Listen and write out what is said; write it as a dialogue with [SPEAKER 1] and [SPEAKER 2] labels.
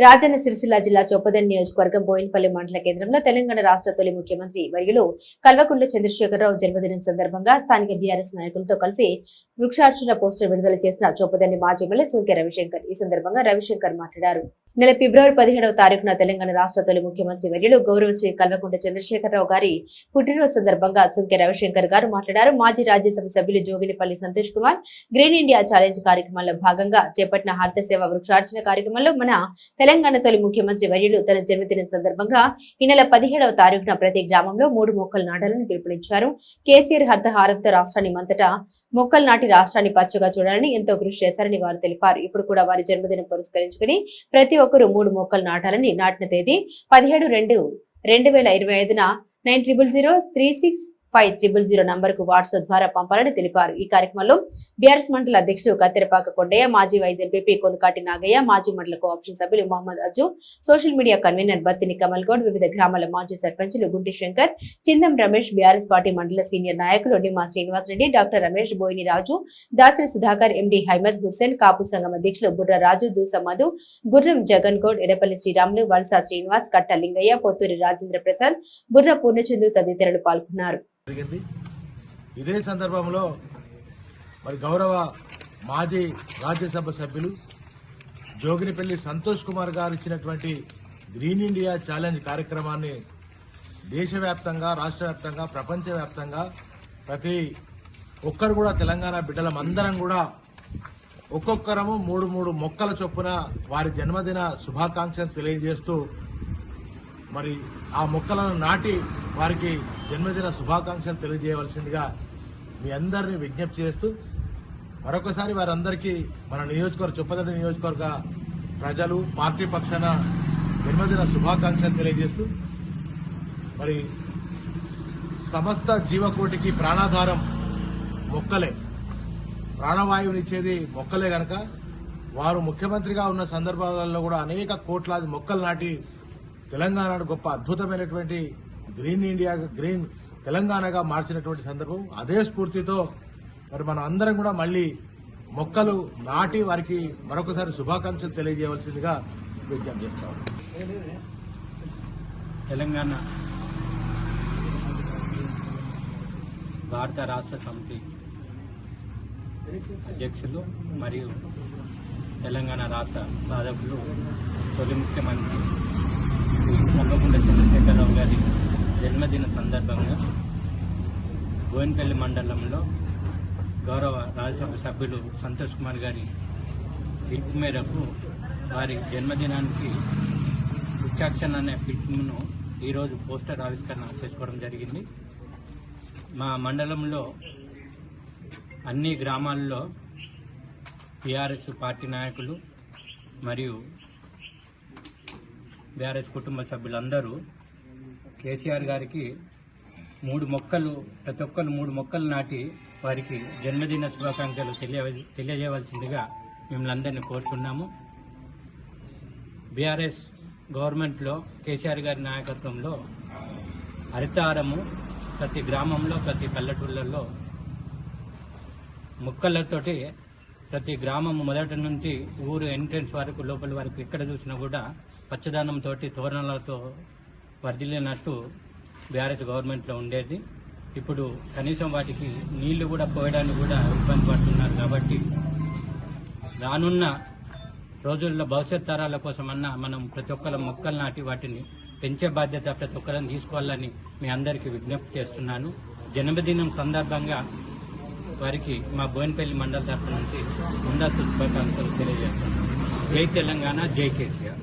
[SPEAKER 1] రాజన్న సిరిసిల్ల జిల్లా చొప్పదన్ నియోజకవర్గం బోయినపల్లి మండల కేంద్రంలో తెలంగాణ రాష్ట్ర తొలి ముఖ్యమంత్రి వర్యులు కల్వకుంట్ల చంద్రశేఖరరావు జన్మదినం సందర్భంగా స్థానిక బీఆర్ఎస్ నాయకులతో కలిసి వృక్షార్చన పోస్టర్ విడుదల చేసిన చొప్పదండి మాజీ ఎమ్మెల్యే సుంకే రవిశంకర్. ఈ సందర్భంగా రవిశంకర్ మాట్లాడారు. నెల ఫిబ్రవరి పదిహేడవ తారీఖున తెలంగాణ రాష్ట్ర తొలి ముఖ్యమంత్రి వర్యులు గౌరవ శ్రీ చంద్రశేఖరరావు గారి పుట్టినరోజు సందర్భంగా సుంకె రవిశంకర్ గారు మాట్లాడారు. మాజీ రాజ్యసభ సభ్యులు Joginipalli Santosh Kumar green India challenge కార్యక్రమంలో భాగంగా చేపట్టిన హారత సేవ వృక్షార్చన కార్యక్రమంలో మన తెలంగాణ తొలి ముఖ్యమంత్రి వర్యులు తన జన్మదినం సందర్భంగా ఈ నెల పదిహేడవ తారీఖున ప్రతి గ్రామంలో మూడు మొక్కలు నాటాలని పిలుపునిచ్చారు. కేసీఆర్ హరితహారంతో రాష్ట్రాన్ని మంతటా మొక్కలు నాటి రాష్ట్రాన్ని పచ్చగా చూడాలని ఎంతో కృషి చేశారని వారు తెలిపారు. ఇప్పుడు కూడా వారి జన్మదినం పురస్కరించుకుని ప్రతి ఒక్కరూ మూడు మొక్కలు నాటాలని నాటిన తేదీ పదిహేడు రెండు రెండు వేల ఇరవై ఐదున nine triple zero three six five triple zero నంబర్కు వాట్సాప్ ద్వారా పంపాలని తెలిపారు. ఈ కార్యక్రమంలో బీఆర్ఎస్ మండల అధ్యక్షుడు కత్తిరపాక కొండయ్య మాజీ వైస్ ఎంపీపీ కొనుకాటి నాగయ్య మాజీ మండల కోఆప్షన్ సభ్యులు Mohammed Aju social media convener Battini Kamal Goud వివిధ గ్రామాల మాజీ సర్పంచులు గుంటి శంకర్ చిందం రమేష్ బీఆర్ఎస్ పార్టీ మండల సీనియర్ నాయకులు డిమా శ్రీనివాస్ రెడ్డి డాక్టర్ రమేష్ బోయిని రాజు దాసరి సుధాకర్ ఎండి హైమద్ హుస్సేన్ కాపు సంఘం అధ్యక్షులు బుర్ర రాజు దూస మధు గుర్రం జగన్ గౌడ్ ఎడపల్లి శ్రీరాములు వలస శ్రీనివాస్ కట్ట లింగయ్య పొత్తూరి రాజేంద్ర ప్రసాద్ బుర్ర పూర్ణచందు తదితరులు పాల్గొన్నారు.
[SPEAKER 2] జరిగింది. ఇదే సందర్భంలో మరి గౌరవ మాజీ రాజ్యసభ సభ్యులు జోగినిపల్లి సంతోష్ కుమార్ గారు ఇచ్చినటువంటి గ్రీన్ ఇండియా ఛాలెంజ్ కార్యక్రమాన్ని దేశవ్యాప్తంగా రాష్ట్ర వ్యాప్తంగా ప్రపంచవ్యాప్తంగా ప్రతి ఒక్కరు కూడా తెలంగాణ బిడ్డలం అందరం కూడా ఒక్కొక్కరము మూడు మూడు మొక్కల చొప్పున వారి జన్మదిన శుభాకాంక్షలు తెలియజేస్తూ మరి ఆ మొక్కలను నాటి వారికి జన్మదిన శుభాకాంక్షలు తెలియజేయవలసిందిగా మీ అందరినీ విజ్ఞప్తి చేస్తూ మరొకసారి వారందరికీ మన నియోజకవర్గ చొప్పదండి నియోజకవర్గ ప్రజలు పార్టీ పక్షాన జన్మదిన శుభాకాంక్షలు తెలియజేస్తూ మరి సమస్త జీవకోటికి ప్రాణాధారం మొక్కలే. ప్రాణవాయువునిచ్చేది మొక్కలే గనక వారు ముఖ్యమంత్రిగా ఉన్న సందర్భాలలో కూడా అనేక కోట్లాది మొక్కలు నాటి తెలంగాణను గొప్ప అద్భుతమైనటువంటి గ్రీన్ ఇండియా గ్రీన్ తెలంగాణగా మార్చినటువంటి సందర్భం. అదే స్ఫూర్తితో మరి మనం అందరం కూడా మళ్ళీ మొక్కలు నాటి వారికి మరొకసారి శుభాకాంక్షలు తెలియజేయవలసిందిగా విజ్ఞప్తి చేస్తాం
[SPEAKER 3] తెలంగాణ భారత రాష్ట్ర సమితి అధ్యక్షులు మరియు తెలంగాణ రాష్ట్ర సాధకులు తొలి ముఖ్యమంత్రి మొక్కకుండా చంద్రశేఖరరావు గారి జన్మదిన సందర్భంగా గోవినపల్లి మండలంలో గౌరవ రాజ్యసభ సభ్యులు సంతోష్ కుమార్ గారి పిలుపు మేరకు వారి జన్మదినానికి వృక్షాక్షణ అనే పిలుపును ఈరోజు పోస్టర్ ఆవిష్కరణ చేసుకోవడం జరిగింది. మా మండలంలో అన్ని గ్రామాల్లో టీఆర్ఎస్ పార్టీ నాయకులు మరియు బీఆర్ఎస్ కుటుంబ సభ్యులందరూ కేసీఆర్ గారికి మూడు మొక్కలు ప్రతి ఒక్కరు మూడు మొక్కలు నాటి వారికి జన్మదిన శుభాకాంక్షలు తెలియ తెలియజేయవలసిందిగా మిమ్మల్ని అందరినీ కోరుతున్నాము. బీఆర్ఎస్ గవర్నమెంట్లో కేసీఆర్ గారి నాయకత్వంలో హరితారము ప్రతి గ్రామంలో ప్రతి పల్లెటూళ్ళల్లో మొక్కలతోటి ప్రతి గ్రామం మొదటి నుంచి ఊరు ఎంట్రెన్స్ వరకు లోపల వరకు ఎక్కడ చూసినా కూడా పచ్చదనంతో తోరణాలతో వర్ధిల్లినట్టు బీఆర్ఎస్ గవర్నమెంట్లో ఉండేది. ఇప్పుడు కనీసం వాటికి నీళ్ళు కూడా పోయడానికి కూడా ఇబ్బంది పడుతున్నారు కాబట్టి రానున్న రోజుల్లో భవిష్యత్ తరాల కోసమన్నా మనం ప్రతి ఒక్కరు మొక్కలు నాటి వాటిని పెంచే బాధ్యత ప్రతి ఒక్కరిని తీసుకోవాలని మీ అందరికీ విజ్ఞప్తి చేస్తున్నాను. జన్మదినం సందర్భంగా వారికి మా బోయినపల్లి మండల తరఫు నుంచి ముందస్తు శుభాకాంక్షలు తెలియజేస్తున్నాను. జై తెలంగాణ జై కేసీఆర్.